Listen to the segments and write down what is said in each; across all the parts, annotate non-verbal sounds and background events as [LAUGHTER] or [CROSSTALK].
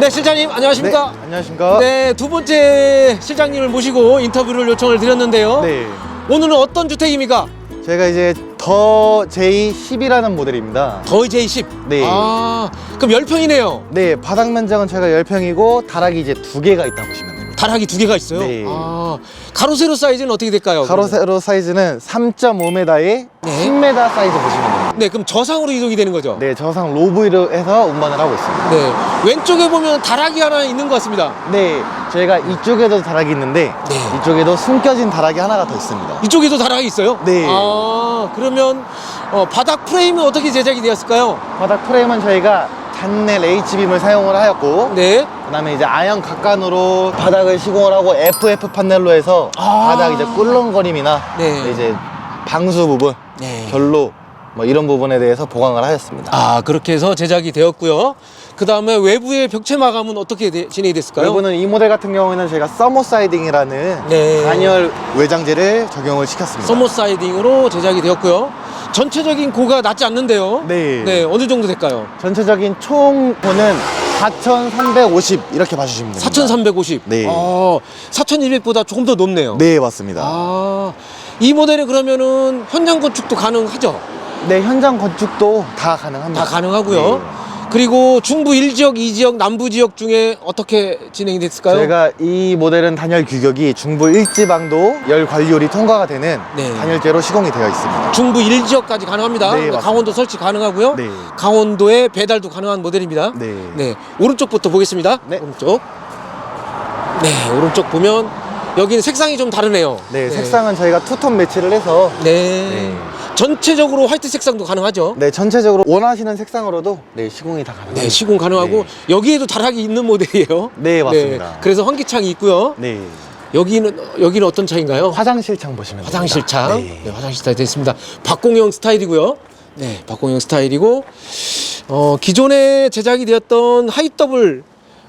네, 실장님 안녕하십니까? 네, 안녕하십니까? 네, 두 번째 실장님을 모시고 인터뷰를 요청을 드렸는데요. 네. 오늘은 어떤 주택입니까? 저희가 이제 더 J10이라는 모델입니다. 더 J10. 네. 아, 그럼 10평이네요. 네, 바닥 면적은 저희가 10평이고 다락이 이제 두 개가 있다고 보시면 됩니다. 다락이 두 개가 있어요. 네. 아, 가로 세로 사이즈는 어떻게 될까요? 가로 세로 사이즈는 3.5m에 네. 10m 사이즈 보시면 됩니다. 네, 그럼 저상으로 이동이 되는 거죠? 네, 저상 로브로 해서 운반을 하고 있습니다. 네. 왼쪽에 보면 다락이 하나 있는 것 같습니다. 네, 저희가 이쪽에도 다락이 있는데 네. 이쪽에도 숨겨진 다락이 하나가 더 있습니다. 이쪽에도 다락이 있어요? 네. 아, 그러면 어, 바닥 프레임은 어떻게 제작이 되었을까요? 바닥 프레임은 저희가 잔넬 H빔을 사용을 하였고 네. 그다음에 이제 아연 각간으로 바닥을 시공을 하고 FF 판넬로 해서 아. 바닥 이제 꿀렁거림이나 네. 이제 방수 부분, 네. 결로 뭐 이런 부분에 대해서 보강을 하였습니다. 아, 그렇게 해서 제작이 되었고요. 그 다음에 외부의 벽체 마감은 어떻게 되- 진행이 됐을까요? 여러분은 이 모델 같은 경우에는 저희가 서머 사이딩이라는 네. 단열 외장재를 적용을 시켰습니다. 서머 사이딩으로 제작이 되었고요. 전체적인 고가 낮지 않는데요. 네. 네, 어느 정도 될까요? 전체적인 총 고는 4,350 이렇게 봐주시면 됩니다. 4,350. 네. 아, 4,200보다 조금 더 높네요. 네, 맞습니다. 아, 이 모델은 그러면은 현장 건축도 가능하죠? 네, 현장 건축도 다 가능합니다. 다 가능하고요. 네. 그리고 중부 1지역, 2지역, 남부 지역 중에 어떻게 진행이 됐을까요? 저희가 이 모델은 단열 규격이 중부 일지방도 열 관리율이 통과가 되는 네. 단열재로 시공이 되어 있습니다. 중부 1지역까지 가능합니다. 네, 맞습니다. 강원도 설치 가능하고요. 네. 강원도에 배달도 가능한 모델입니다. 네. 오른쪽부터 보겠습니다. 네. 오른쪽. 네, 오른쪽 보면 여기는 색상이 좀 다르네요. 네, 색상은 저희가 투톤 매치를 해서 네. 네. 전체적으로 화이트 색상도 가능하죠. 네, 전체적으로 원하시는 색상으로도 네, 시공이 다 가능합니다. 네, 시공 가능하고 네. 여기에도 다락이 있는 모델이에요. 네, 맞습니다. 그래서 환기창이 있고요. 네. 여기는 여기는 어떤 창인가요? 화장실 창 보시면 됩니다. 화장실 창. 네. 네, 화장실 스타일 됐습니다. 박공형 스타일이고요. 네, 박공형 스타일이고 어, 기존에 제작이 되었던 하이 더블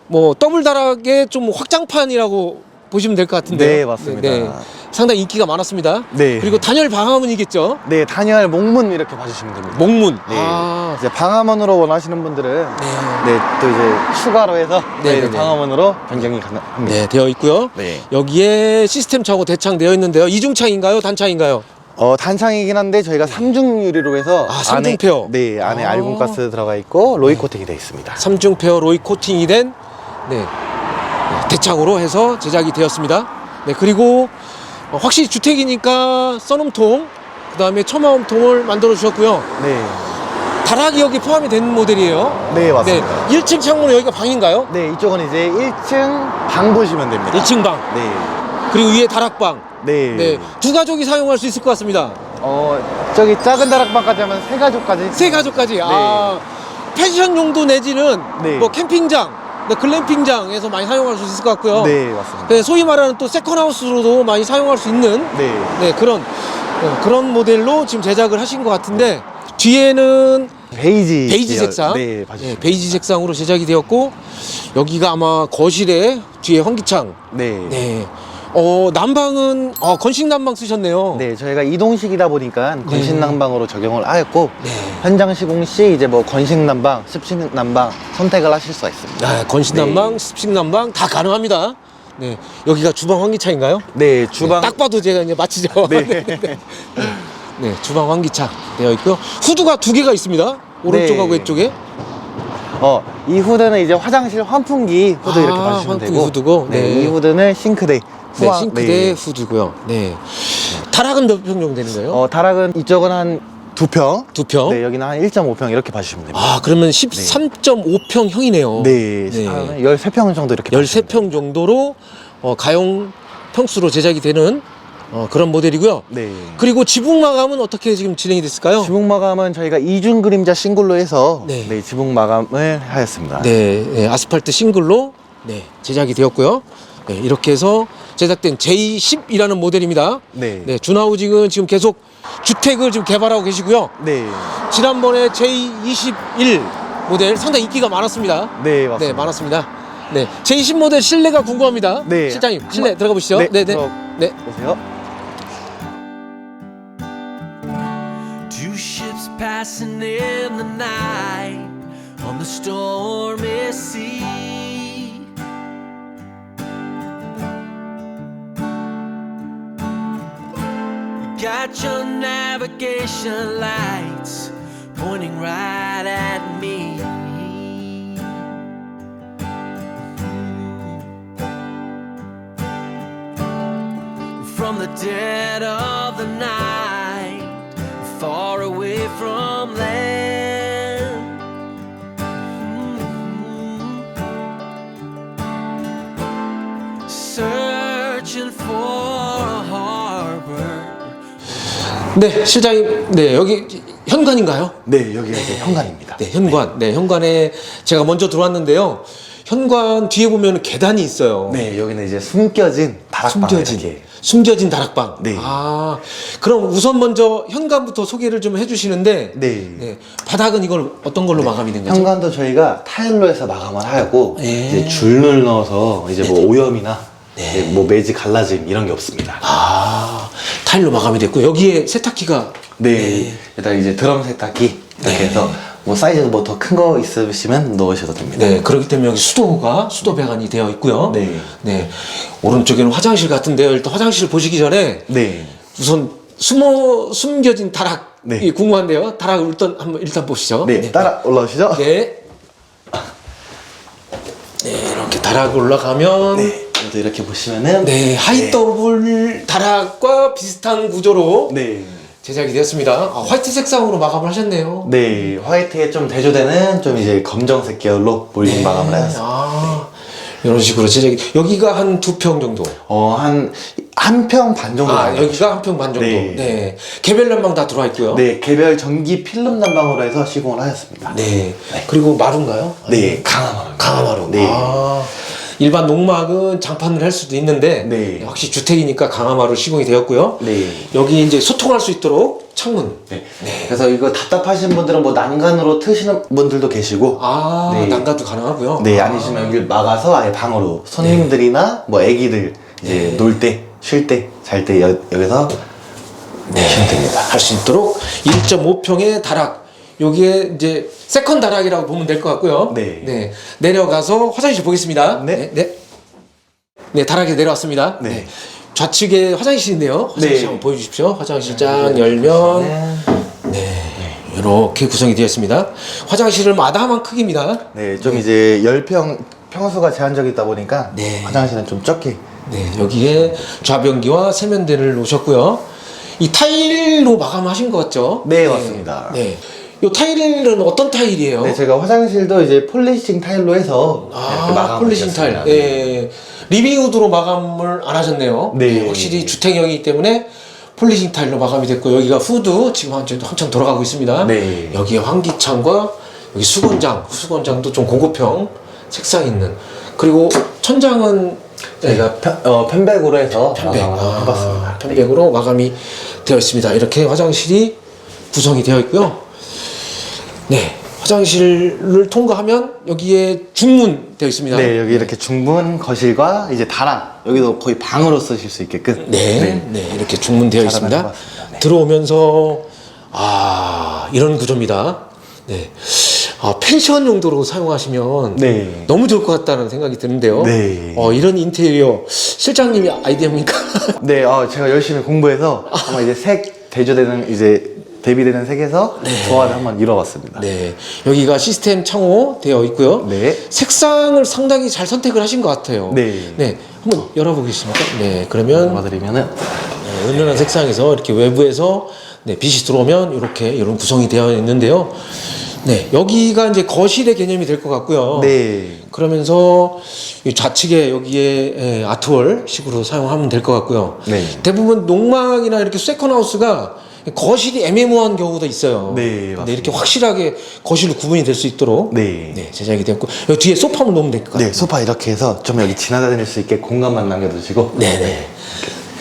뭐 더블 다락의 좀 확장판이라고 보시면 될 것 같은데. 네, 맞습니다. 상당히 인기가 많았습니다. 네. 그리고 단열 방화문이겠죠. 네, 단열 목문 이렇게 봐주시면 됩니다. 목문. 네. 아. 이제 방화문으로 원하시는 분들은 네. 네, 또 이제 추가로 해서 네, 네, 네, 네. 방화문으로 변경이 가능합니다. 네, 되어 있고요. 네. 여기에 시스템 차고 대창 되어 있는데요. 이중창인가요? 단창인가요? 어, 단창이긴 한데 저희가 삼중 유리로 해서 아, 삼중 페어. 네, 안에 아. 알곤 가스 들어가 있고 로이 코팅이 되어 있습니다. 삼중 페어 로이 코팅이 된 네, 네, 대창으로 해서 제작이 되었습니다. 네, 그리고 어, 확실히 주택이니까 써놓음통, 그 다음에 처마음통을 만들어 주셨고요. 네. 다락이 여기 포함이 된 모델이에요. 네, 네, 맞습니다. 1층 창문은 여기가 방인가요? 네, 이쪽은 이제 1층 방 보시면 됩니다. 1층 방, 네. 그리고 위에 다락방. 네. 네, 두 가족이 사용할 수 있을 것 같습니다. 어, 저기 작은 다락방까지 하면 세 가족까지. 세 가족까지. 아, 펜션 용도 내지는 네. 뭐 캠핑장, 네, 글램핑장에서 많이 사용할 수 있을 것 같고요. 네, 맞습니다. 네, 소위 말하는 또 세컨하우스로도 많이 사용할 수 있는 네. 네, 그런 어, 그런 모델로 지금 제작을 하신 것 같은데 뒤에는 베이지. 베이지 계열. 색상, 네, 네, 봐주시면 베이지 색상으로 제작이 되었고 여기가 아마 거실에 뒤에 환기창. 네. 네, 어 난방은 어, 건식 난방 쓰셨네요. 네, 저희가 이동식이다 보니까 건식 난방으로 적용을 하였고 네. 현장 시공 시 이제 뭐 건식 난방, 습식 난방 선택을 하실 수가 있습니다. 네, 건식 네. 난방, 습식 난방 다 가능합니다. 네, 여기가 주방 환기창인가요? 네, 주방 네, 딱 봐도 제가 이제 맞히죠. 네. 네, [LAUGHS] 네, 네. 네, 주방 환기창 되어 있고요. 후드가 두 개가 있습니다. 오른쪽하고 네. 왼쪽에. 어, 이 후드는 이제 화장실 환풍기 후드 아, 이렇게 봐주시면 환풍기 되고 후드고, 네. 네. 이 후드는 싱크대. 네, 후아- 싱크대 네. 후드고요. 네. 타락은 몇 평 정도 되는 거예요? 어, 다락은 이쪽은 한 두 평. 두 평. 네, 여기는 한 1.5평 이렇게 봐주시면 됩니다. 아, 그러면 13.5평 형이네요. 네, 네. 한 13평 정도 이렇게. 봐주시면 13평 정도로 어, 가용 평수로 제작이 되는 어, 그런 모델이고요. 네. 그리고 지붕 마감은 어떻게 지금 진행이 됐을까요? 지붕 마감은 저희가 이중 그림자 싱글로 해서 네. 네. 지붕 마감을 하였습니다. 네, 네, 아스팔트 싱글로 네, 제작이 되었고요. 네, 이렇게 해서 제작된 J10이라는 모델입니다. 네. 네, 준하우징은 지금 계속 주택을 지금 개발하고 계시고요. 네. 지난번에 J21 모델 상당히 인기가 많았습니다. 네, 맞습니다. 네, 많았습니다. 네, J10 모델 실내가 궁금합니다. 네. 실장님, 실내 들어가 보시죠. 네, 네, 네. 네. 보세요. Two ships passing in the night on the stormy sea. Your navigation lights pointing right at me. From the dead of the night, far away from land. Mm-hmm. Searching for 네, 실장님, 네 여기 현관인가요? 네, 여기가 이제 현관입니다. 네, 현관. 네, 현관에 제가 먼저 들어왔는데요. 현관 뒤에 보면 계단이 있어요. 네, 여기는 이제 숨겨진 다락방 숨겨진 이렇게. 숨겨진 다락방. 네. 아, 그럼 우선 먼저 현관부터 소개를 좀 해주시는데. 네. 바닥은 이걸 어떤 걸로 마감이 된 거죠? 현관도 저희가 타일로 해서 마감을 하고 네. 이제 줄을 넣어서 이제 뭐 오염이나 이제 뭐 매지 갈라짐 이런 게 없습니다. 아, 타일로 마감이 됐고 여기에 세탁기가 네. 일단 이제 드럼 세탁기 이렇게 해서 뭐 사이즈 뭐 더 큰 거 있으시면 넣으셔도 됩니다. 네, 그렇기 때문에 여기 수도가 수도 배관이 되어 있고요. 네. 네. 오른쪽에는 화장실 같은데요. 일단 화장실 보시기 전에 네. 우선 숨어 숨겨진 다락이 네. 궁금한데요. 다락을 일단 한번 일단 보시죠. 네, 따라 올라오시죠. 네. 네, 이렇게 다락 올라가면 네, 네. 또 이렇게 보시면은 하이 더블 다락과 비슷한 구조로 네. 제작이 되었습니다. 아, 화이트 색상으로 마감을 하셨네요. 네, 화이트에 좀 대조되는 좀 이제 검정색 계열로 몰딩 마감을 하셨습니다. 아, 이런 식으로 제작이 여기가 한 두 평 정도. 어, 한, 한 평 반 정도. 아. 여기가 한 평 반 정도. 네. 네. 개별 난방 다 들어와 있고요. 네, 개별 전기 필름 난방으로 해서 시공을 하였습니다. 네. 그리고 마루인가요? 네, 강화마루. 강화마루. 네. 아, 일반 농막은 장판을 할 수도 있는데 네. 확실히 주택이니까 강화마루 시공이 되었고요. 네. 여기 이제 소통할 수 있도록 창문. 네. 그래서 이거 답답하신 분들은 뭐 난간으로 트시는 분들도 계시고. 아, 네. 난간도 가능하고요. 네, 아니시면 여기 막아서 아예 방으로 손님들이나 뭐 애기들 이제 놀 때, 쉴 때, 잘 때 여기서 내시면 됩니다. 할 수 있도록 1.5평의 다락. 여기에 이제 세컨 다락이라고 보면 될 것 같고요. 네. 내려가서 화장실 보겠습니다. 네. 네. 네, 네, 다락에 내려왔습니다. 네. 네. 좌측에 화장실인데요. 화장실 네. 한번 보여주십시오. 화장실 장 열면 네. 이렇게 구성이 되어 있습니다. 화장실은 마다한 크기입니다. 네, 좀 이제 10평 평수가 제한적이다 보니까 네. 화장실은 좀 적게. 네, 여기에 좌변기와 세면대를 놓으셨고요. 이 타일로 마감하신 것 같죠? 네, 맞습니다. 네. 이 타일은 어떤 타일이에요? 네, 제가 화장실도 이제 폴리싱 타일로 해서 이렇게 아, 마감을 폴리싱 타일. 했습니다. 예. 리빙우드로 마감을 안 하셨네요. 네. 확실히 주택형이기 때문에 폴리싱 타일로 마감이 됐고 여기가 후드 지금 한참, 한참 돌아가고 있습니다. 네. 여기에 환기창과 여기 수건장, 수건장도 좀 고급형 색상 있는 그리고 천장은 저희가 편, 어, 편백으로 해서 편백. 마감을 아, 해봤습니다. 편백으로 마감이 되어 있습니다. 이렇게 화장실이 구성이 되어 있고요. 네. 화장실을 통과하면 여기에 중문 되어 있습니다. 네, 여기 이렇게 중분 거실과 이제 다락 여기도 거의 방으로 쓰실 수 있게끔. 네, 네, 이렇게 중문 되어 잘 있습니다. 해봤습니다. 네. 들어오면서 아 이런 구조입니다. 네, 아 펜션 용도로 사용하시면 네. 너무 좋을 것 같다는 생각이 드는데요. 네. 어 이런 인테리어 실장님이 아이디어입니까? 네, 어, 제가 열심히 공부해서 한번 이제 색 대조되는 이제 대비되는 색에서 조화를 한번 이뤄봤습니다. 네, 여기가 시스템 창호 되어 있고요. 네. 색상을 상당히 잘 선택을 하신 것 같아요. 네. 네, 한번 열어보겠습니까? 네, 그러면 도와드리면은 네, 은은한 색상에서 이렇게 외부에서 네, 빛이 들어오면 이렇게 이런 구성이 되어 있는데요. 네, 여기가 이제 거실의 개념이 될 것 같고요. 네. 그러면서 이 좌측에 여기에 예, 아트월 식으로 사용하면 될 것 같고요. 네. 대부분 농막이나 이렇게 세컨하우스가 거실이 애매모호한 경우도 있어요. 네, 근데 맞습니다. 이렇게 확실하게 거실로 구분이 될 수 있도록 네. 제작이 되었고 여기 뒤에 소파 한번 놓으면 될 것 같아요. 네, 소파 이렇게 해서 좀 여기 지나다닐 수 있게 공간만 남겨두시고. 네 네.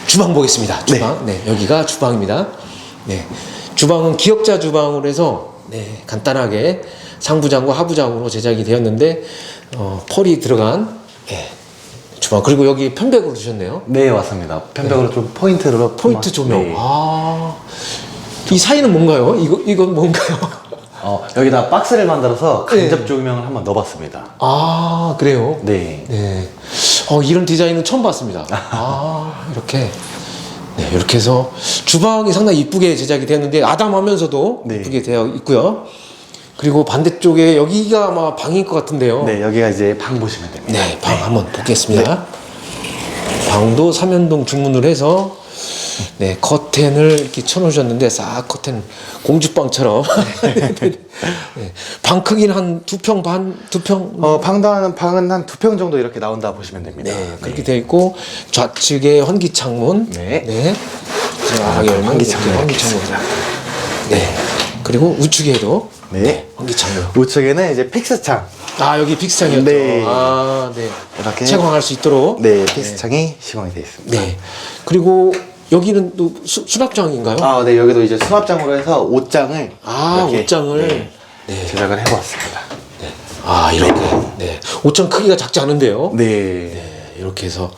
주방 보겠습니다. 주방. 네. 여기가 주방입니다. 네. 주방은 기역자 주방으로 해서 네, 간단하게 상부장과 하부장으로 제작이 되었는데 어, 펄이 들어간 네, 주방. 그리고 여기 편백으로 주셨네요. 네, 맞습니다. 편백으로 좀 포인트로. 포인트 조명. 네. 아. 이 사이는 뭔가요? 이거 이건 뭔가요? [LAUGHS] 어, 여기다 박스를 만들어서 네. 간접 조명을 한번 넣어봤습니다. 아, 그래요? 네. 네. 어, 이런 디자인은 처음 봤습니다. [LAUGHS] 아, 이렇게. 네, 이렇게 해서 주방이 상당히 이쁘게 제작이 되었는데 아담하면서도 네. 이쁘게 되어 있고요. 그리고 반대쪽에 여기가 아마 방일 것 같은데요. 네, 여기가 이제 방 보시면 됩니다. 네, 방 한번 보겠습니다. 방도 삼연동 중문으로 해서 네 커튼을 이렇게 쳐놓으셨는데 싹 커튼 공주방처럼 [LAUGHS] 네, 방 크기는 한 두 평 반, 두 평. 어, 방당 방은 한 두 평 정도 이렇게 나온다 보시면 됩니다. 네, 그렇게 되어 있고 좌측에 환기 창문. 네. 네. 쫙 열면 환기 이렇게 창문 환기 창문. 네. 그리고 우측에도 네. 환기 창문. 우측에는 이제 픽스창. 아 여기 픽스창이었죠. 네. 아 네. 이렇게. 채광할 수 있도록. 네, 픽스창이 시공이 되어 있습니다. 네. 그리고 여기는 또 수, 수납장인가요? 아, 네, 여기도 이제 수납장으로 해서 옷장을 아, 이렇게, 옷장을. 네, 네. 제작을 해보았습니다. 아 이렇게. 네. 옷장 크기가 작지 않은데요. 네. 네, 이렇게 해서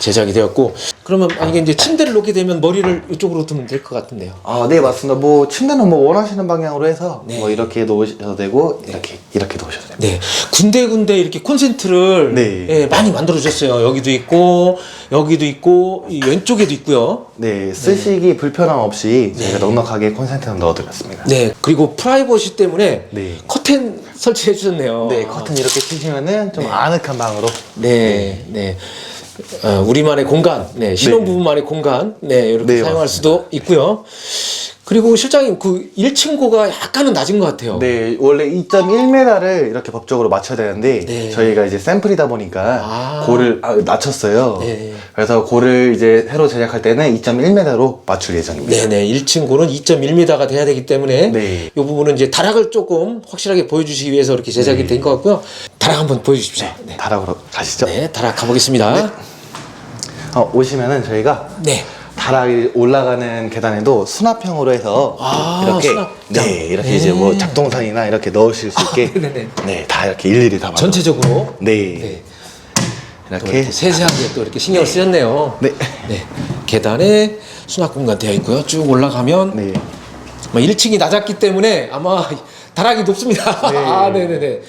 제작이 되었고 그러면 만약에 이제 침대를 놓게 되면 머리를 이쪽으로 두면 될 것 같은데요. 아, 네, 맞습니다. 뭐 침대는 뭐 원하시는 방향으로 해서 네. 뭐 이렇게 놓으셔도 되고 이렇게 이렇게 놓으셔도 됩니다. 네, 군데군데 이렇게 콘센트를 네. 예, 많이 만들어 주셨어요. 여기도 있고 여기도 있고 이 왼쪽에도 있고요. 네, 쓰시기 불편함 없이 저희가 넉넉하게 콘센트를 넣어드렸습니다. 네, 그리고 프라이버시 때문에 네. 커튼 설치해 주셨네요. 네, 커튼 이렇게 치시면은 좀 아늑한 방으로. 네, 네. 어, 우리만의 공간, 네, 신혼부부만의 공간, 네, 이렇게 네, 사용할. 수도 있고요. 그리고 실장님 그 1층고가 약간은 낮은 것 같아요. 네, 원래 2.1m를 이렇게 법적으로 맞춰야 되는데 네. 저희가 이제 샘플이다 보니까 아. 고를 아, 낮췄어요. 네. 그래서 고를 이제 새로 제작할 때는 2.1m로 맞출 예정입니다. 네네 1층 고는 2.1m가 돼야 되기 때문에 네. 이 부분은 이제 다락을 조금 확실하게 보여주시기 위해서 이렇게 제작이 된 것 같고요. 다락 한번 보여주십시오. 네, 다락으로 가시죠. 네 다락 가보겠습니다. 어, 오시면은 저희가 네. 다락이 올라가는 계단에도 수납형으로 해서 아, 이렇게 수납장. 네 이렇게 네. 이제 뭐 작동선이나 이렇게 넣으실 수 있게 네네네. [LAUGHS] 네 다 이렇게 일일이 다 전체적으로 네, 네. 또 이렇게 이렇게 세세하게 또 이렇게 신경을 쓰셨네요. 네. 네. 계단에 수납 공간 되어 있고요. 쭉 올라가면 네 뭐 1층이 낮았기 때문에 아마 다락이 높습니다. 네. [LAUGHS] 아, 네네네.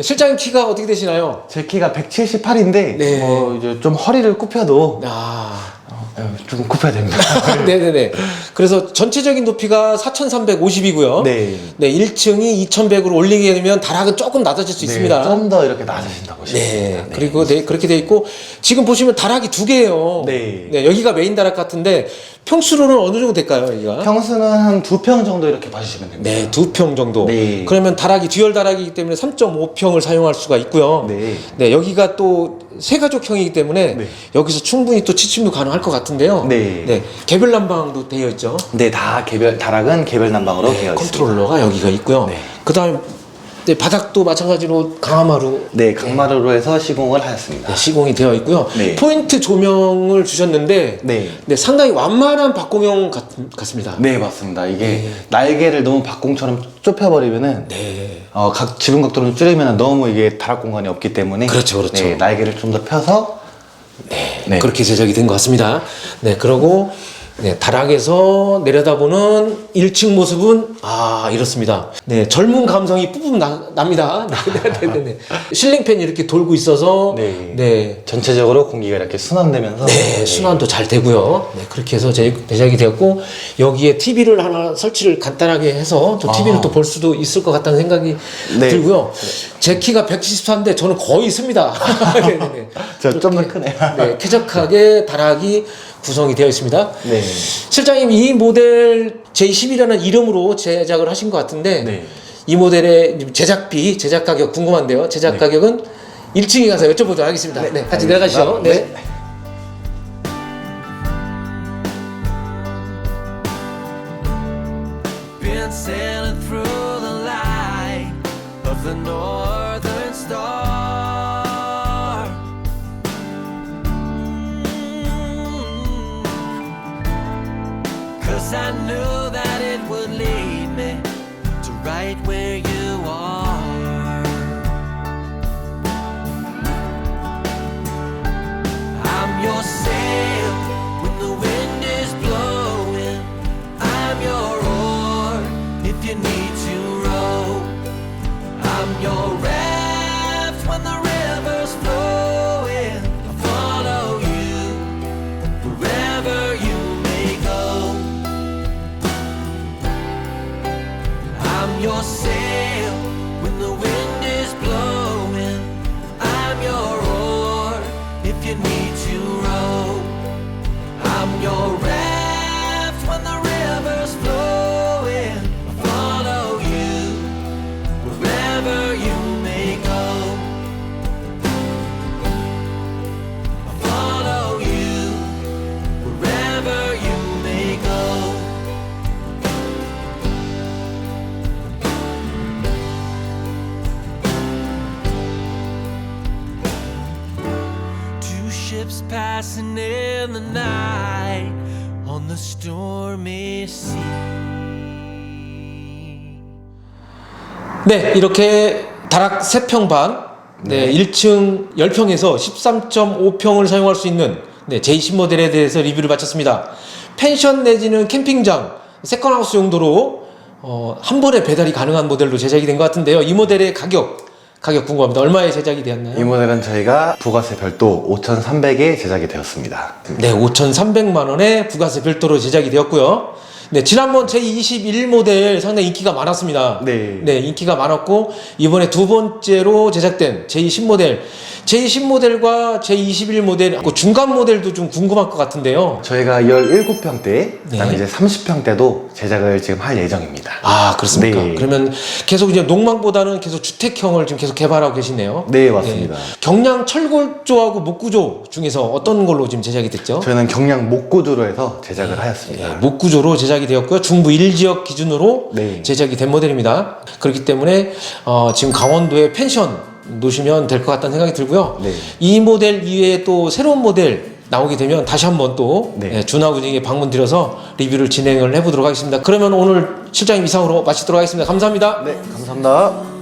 실장님 키가 어떻게 되시나요? 제 키가 178인데 네. 뭐 이제 좀 허리를 굽혀도 아. 어, 좀 굽혀야 됩니다. [LAUGHS] 네네네. 그래서 전체적인 높이가 4,350이고요. 네. 네, 1층이 2,100으로 올리게 되면 다락은 조금 낮아질 수 있습니다. 네, 좀더 이렇게 보시면 네, 됩니다. 네. 그리고 네, 그렇게 돼 있고 지금 보시면 다락이 두 개예요. 네. 여기가 메인 다락 같은데 평수로는 어느 정도 될까요, 여기가? 평수는 한 두 평 정도 이렇게 봐주시면 됩니다. 네, 두 평 정도. 네. 그러면 다락이 듀얼 다락이기 때문에 3.5평을 사용할 수가 있고요. 네. 여기가 또 세가족형이기 때문에 네. 여기서 충분히 또 취침도 가능할 것 같은데요. 네. 개별 난방도 되어 있죠. 네, 다 개별 다락은 개별 난방으로 되어 있습니다. 컨트롤러가 여기가 있고요. 네. 그다음 네, 바닥도 마찬가지로 강화마루 네, 강마루로 해서 시공을 하였습니다. 네, 시공이 되어 있고요. 네. 포인트 조명을 주셨는데 네. 상당히 완만한 박공형 같, 습니다 네, 맞습니다. 이게 네. 날개를 너무 박공처럼 좁혀버리면은 네. 어, 각 지붕 각도를 줄이면 너무 이게 다락 공간이 없기 때문에 그렇죠, 그렇죠. 네, 날개를 좀 더 펴서 네. 그렇게 제작이 된 것 같습니다. 네, 그러고 네, 다락에서 내려다보는 1층 모습은 아 이렇습니다. 네, 젊은 감성이 뿜뿜 나, 납니다. [LAUGHS] 네, 네, 네, 네. 실링팬이 이렇게 돌고 있어서 네. 네, 전체적으로 공기가 이렇게 순환되면서 네, 순환도 잘 되고요. 네, 그렇게 해서 제- 제작이 되었고 여기에 TV를 하나 설치를 간단하게 해서 또 TV를 아. 또 볼 수도 있을 것 같다는 생각이 네. 들고요. 제 키가 174인데 저는 거의 습니다. [LAUGHS] 네, 네, 네. 저좀더 크네요. 네, 쾌적하게 다락이 구성이 되어 있습니다. 네. 실장님 이 모델 J10이라는 이름으로 제작을 하신 것 같은데 네. 이 모델의 제작비, 제작 가격 궁금한데요. 제작 네. 가격은 1층에 가서 여쭤보도록 하겠습니다. 네, 같이 내려가시죠. 네. Your ships passing in the night on the stormy sea. 네, 이렇게 다락 3평 반, 네, 1층 10평에서 13.5평을 사용할 수 있는 네, 제20 모델에 대해서 리뷰를 마쳤습니다. 펜션 내지는 캠핑장, 세컨하우스 용도로 어, 한 번에 배달이 가능한 모델로 제작이 된 것 같은데요. 이 모델의 가격, 가격 궁금합니다. 얼마에 제작이 되었나요? 이 모델은 저희가 부가세 별도 5,300에 제작이 되었습니다. 네, 5,300만 원에 부가세 별도로 제작이 되었고요. 네, 지난번 제21 모델 상당히 인기가 많았습니다. 네. 인기가 많았고 이번에 두 번째로 제작된 제20 모델, 제20 모델과 제21 모델, 그 중간 모델도 좀 궁금할 것 같은데요. 저희가 17평대, 그다음에 네. 이제 30평대도 제작을 지금 할 예정입니다. 아, 그렇습니까? 네. 그러면 계속 이제 농망보다는 계속 주택형을 지금 계속 개발하고 계시네요. 네, 맞습니다. 경량 철골조하고 목구조 중에서 어떤 걸로 지금 제작이 됐죠? 저희는 경량 목구조로 해서 제작을 하였습니다. 예, 목구조로 제작 이 되었고요. 중부 1지역 기준으로 네. 제작이 된 모델입니다. 그렇기 때문에 어, 지금 강원도에 펜션 놓으시면 될 것 같다는 생각이 들고요. 네. 이 모델 이외에 또 새로운 모델 나오게 되면 다시 한번 또 네. 예, 준하우징에 방문 드려서 리뷰를 진행을 해보도록 하겠습니다. 그러면 오늘 실장님 이상으로 마치도록 하겠습니다. 감사합니다. 네, 감사합니다.